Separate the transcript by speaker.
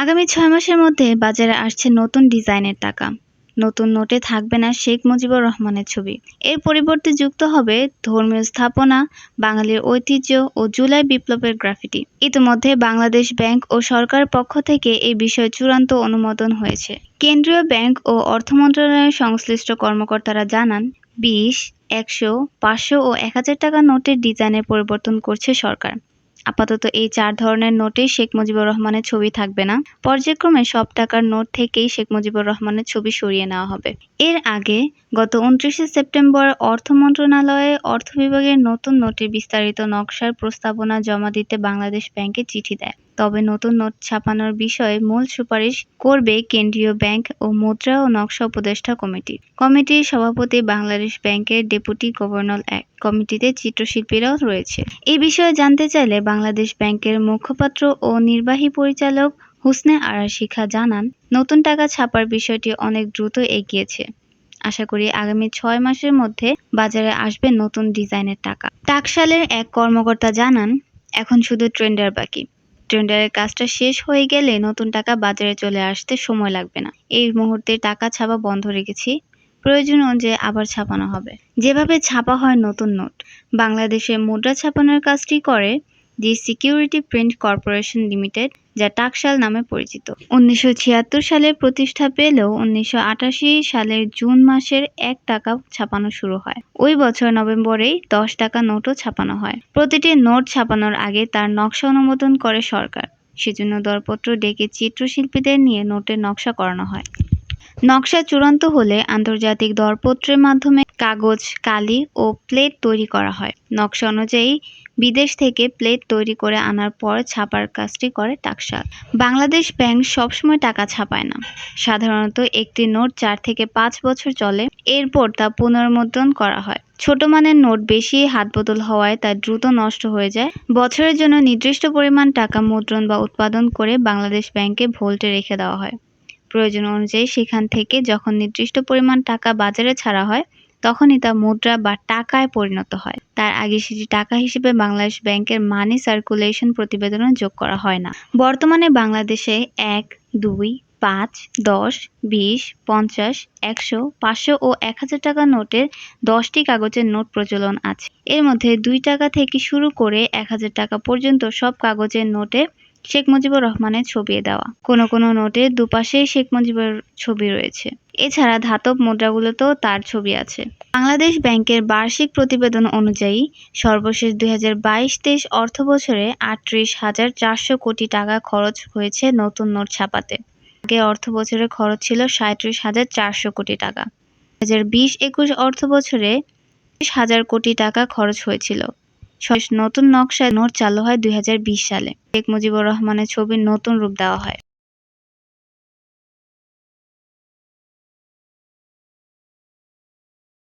Speaker 1: আগামী ছয় মাসের মধ্যে বাজারে আসছে নতুন ডিজাইনের টাকা। নতুন নোটে থাকবে না শেখ মুজিবুর রহমানের ছবি। এর পরিবর্তে যুক্ত হবে ধর্মীয় স্থাপনা, বাঙালির ঐতিহ্য ও জুলাই বিপ্লবের গ্রাফিটি। ইতিমধ্যে বাংলাদেশ ব্যাংক ও সরকার পক্ষ থেকে এই বিষয়ে চূড়ান্ত অনুমোদন হয়েছে। কেন্দ্রীয় ব্যাংক ও অর্থ মন্ত্রণালয়ের সংশ্লিষ্ট কর্মকর্তারা জানান, বিশ, একশো, পাঁচশো ও এক হাজার টাকা নোটের ডিজাইনের পরিবর্তন করছে সরকার। আপাতত এই চার ধরনের নোটেই শেখ মুজিবুর রহমানের ছবি থাকবে না। পর্যায়ক্রমে সব টাকার নোট থেকেই শেখ মুজিবুর রহমানের ছবি সরিয়ে নেওয়া হবে। এর আগে গত উনত্রিশে সেপ্টেম্বর অর্থ মন্ত্রণালয়ে অর্থ বিভাগের নতুন নোটের বিস্তারিত নকশার প্রস্তাবনা জমা দিতে বাংলাদেশ ব্যাংকে চিঠি দেয়। তবে নতুন নোট ছাপানোর বিষয়ে মূল সুপারিশ করবে কেন্দ্রীয় ব্যাংক ও মুদ্রা ও নকশা উপদেষ্টা কমিটি। কমিটির সভাপতি বাংলাদেশ ব্যাংকের ডেপুটি গভর্নর এক কমিটিতে চিত্রশিল্পীরাও রয়েছে। এই বিষয়ে জানতে চাইলে বাংলাদেশ ব্যাংকের মুখপাত্র ও নির্বাহী পরিচালক হুসনে আরা শিখা জানান, নতুন টাকা ছাপার বিষয়টি অনেক দ্রুত এগিয়েছে। আশা করি আগামী ছয় মাসের মধ্যে বাজারে আসবে নতুন ডিজাইনের টাকা। টাকশালের এক কর্মকর্তা জানান, এখন শুধু ট্রেন্ডার বাকি। টেন্ডারের কাজটা শেষ হয়ে গেলে নতুন টাকা বাজারে চলে আসতে সময় লাগবে না। এই মুহূর্তে টাকা ছাপা বন্ধ রেখেছি। প্রয়োজন অনুযায়ী আবার ছাপানো হবে। যেভাবে ছাপা হয় নতুন নোট। বাংলাদেশে মুদ্রা ছাপানোর কাজটি করে the security print corporation limited, যা টাকশাল নামে পরিচিত। উনিশশো ছিয়াত্তর সালে প্রতিষ্ঠা পেলেও উনিশশো আটাশি সালের জুন মাসের এক টাকা ছাপানো শুরু হয়। ওই বছর নভেম্বরেই দশ টাকা নোটও ছাপানো হয়। প্রতিটি নোট ছাপানোর আগে তার নকশা অনুমোদন করে সরকার। সেজন্য দরপত্র ডেকে চিত্রশিল্পীদের নিয়ে নোটের নকশা করানো হয়। নকশা চূড়ান্ত হলে আন্তর্জাতিক দরপত্রের মাধ্যমে কাগজ, কালি ও প্লেট তৈরি করা হয়। নকশা অনুযায়ী বিদেশ থেকে প্লেট তৈরি করে আনার পর ছাপার কাজটি করে টাকশাল। বাংলাদেশ ব্যাংক সবসময় টাকা ছাপায় না। সাধারণত একটি নোট চার থেকে পাঁচ বছর চলে, এরপর তা পুনর্মুদ্রণ করা হয়। ছোট মানের নোট বেশি হাত বদল হওয়ায় তা দ্রুত নষ্ট হয়ে যায়। বছরের জন্য নির্দিষ্ট পরিমাণ টাকা মুদ্রণ বা উৎপাদন করে বাংলাদেশ ব্যাংকে ভোল্টে রেখে দেওয়া হয়। প্রয়োজন অনুযায়ী সেখান থেকে যখন নির্দিষ্ট পরিমাণ টাকা বাজারে ছাড়া হয় তখনই তা মুদ্রা বা টাকায় পরিণত হয়। তার আগে সেটি টাকা হিসেবে বাংলাদেশ ব্যাংকের মানি সার্কুলেশন প্রতিবেদনে যোগ করা হয় না। বর্তমানে বাংলাদেশে এক, দুই, পাঁচ, দশ, বিশ, পঞ্চাশ, একশো, পাঁচশো ও এক হাজার টাকা নোটের দশটি কাগজের নোট প্রচলন আছে। এর মধ্যে দুই টাকা থেকে শুরু করে এক হাজার টাকা পর্যন্ত সব কাগজের নোটে শেখ মুজিবুর রহমানের ছবি দেওয়া। কোনো কোনো নোটে দুপাশেই শেখ মুজিবুর ছবি রয়েছে। এছাড়া ধাতব মুদ্রাগুলোতেও তার ছবি আছে। বাংলাদেশ ব্যাংকের বার্ষিক প্রতিবেদন অনুযায়ী সর্বশেষ দুই হাজার বাইশ তেইশ অর্থ বছরে আটত্রিশ হাজার চারশো কোটি টাকা খরচ হয়েছে নতুন নোট ছাপাতে। আগে অর্থ বছরে খরচ ছিল সাঁত্রিশ হাজার চারশো কোটি টাকা। দু হাজার বিশ একুশ অর্থ বছরে হাজার কোটি টাকা খরচ হয়েছিল। নতুন নকশায় নোট চালু হয় দুই হাজার বিশ সালে। শেখ মুজিবুর রহমানের ছবির নতুন রূপ দেওয়া হয়।